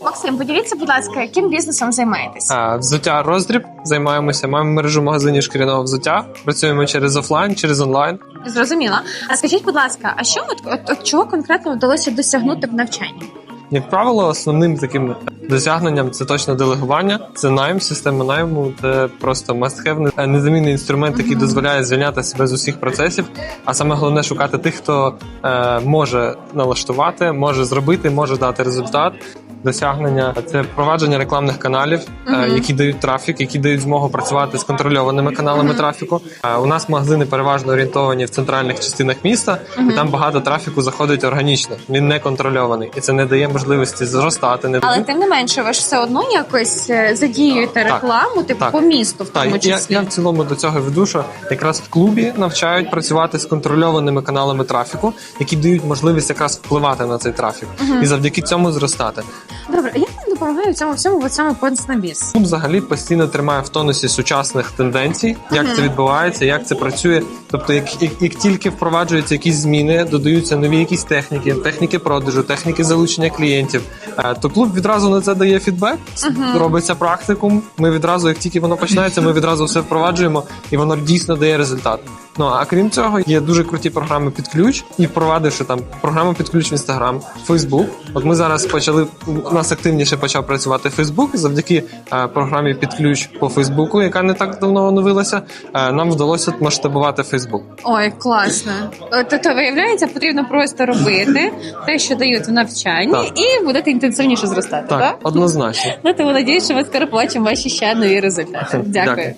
Максим, поділіться, будь ласка, яким бізнесом займаєтесь? Взуття роздріб займаємося. Маємо мережу магазинів шкіряного взуття. Працюємо через офлайн, через онлайн. Зрозуміла. А скажіть, будь ласка, а що от, от, от чого конкретно вдалося досягнути в навчанні? Як правило, основним таким досягненням це точно делегування, це найм, система найму, це просто must-have, незамінний інструмент, який дозволяє звільняти себе з усіх процесів. А саме головне шукати тих, хто е, може налаштувати, може зробити, може дати результат. Досягнення це впровадження рекламних каналів, е, Мгм. які дають трафік, які дають змогу працювати з контрольованими каналами трафіку. Е, у нас магазини переважно орієнтовані в центральних частинах міста, і там багато трафіку заходить органічно. Він не контрольований, і це не дає можливості зростати. Не Але тим не менше, ви ж все одно якось е, задіюєте Так. рекламу, типу Так. по місту, в тому Так, я, числі. я в цілому до цього веду, що якраз в клубі навчають працювати з контрольованими каналами трафіку, які дають можливість якраз впливати на цей трафік і завдяки цьому зростати. Добре, як допомагає в цьому всьому от саме Понснабіс? Клуб взагалі постійно тримає в тонусі сучасних тенденцій, як це відбувається, як це працює. Тобто, як, як, як тільки впроваджуються якісь зміни, додаються нові якісь техніки, техніки продажу, техніки залучення клієнтів, е, то клуб відразу на це дає фідбек, робиться практикум. Ми відразу, як тільки воно починається, ми відразу все впроваджуємо, і воно дійсно дає результат. Ну а крім цього, є дуже круті програми під ключ, і впровадивши там програму під ключ в Інстаграм, Фейсбук. От ми зараз почали у нас активніше почав працювати Фейсбук завдяки е, програмі під ключ по Фейсбуку, яка не так давно оновилася. е, нам вдалося масштабувати Фейсбук. Ой, класно. Тобто, виявляється, потрібно просто робити те, що дають в навчанні, Так. і будете інтенсивніше зростати. Так, Так? однозначно. Ну, тому надіюсь, що ми скоро побачимо ваші ще нові результати. Дякую. Дякую.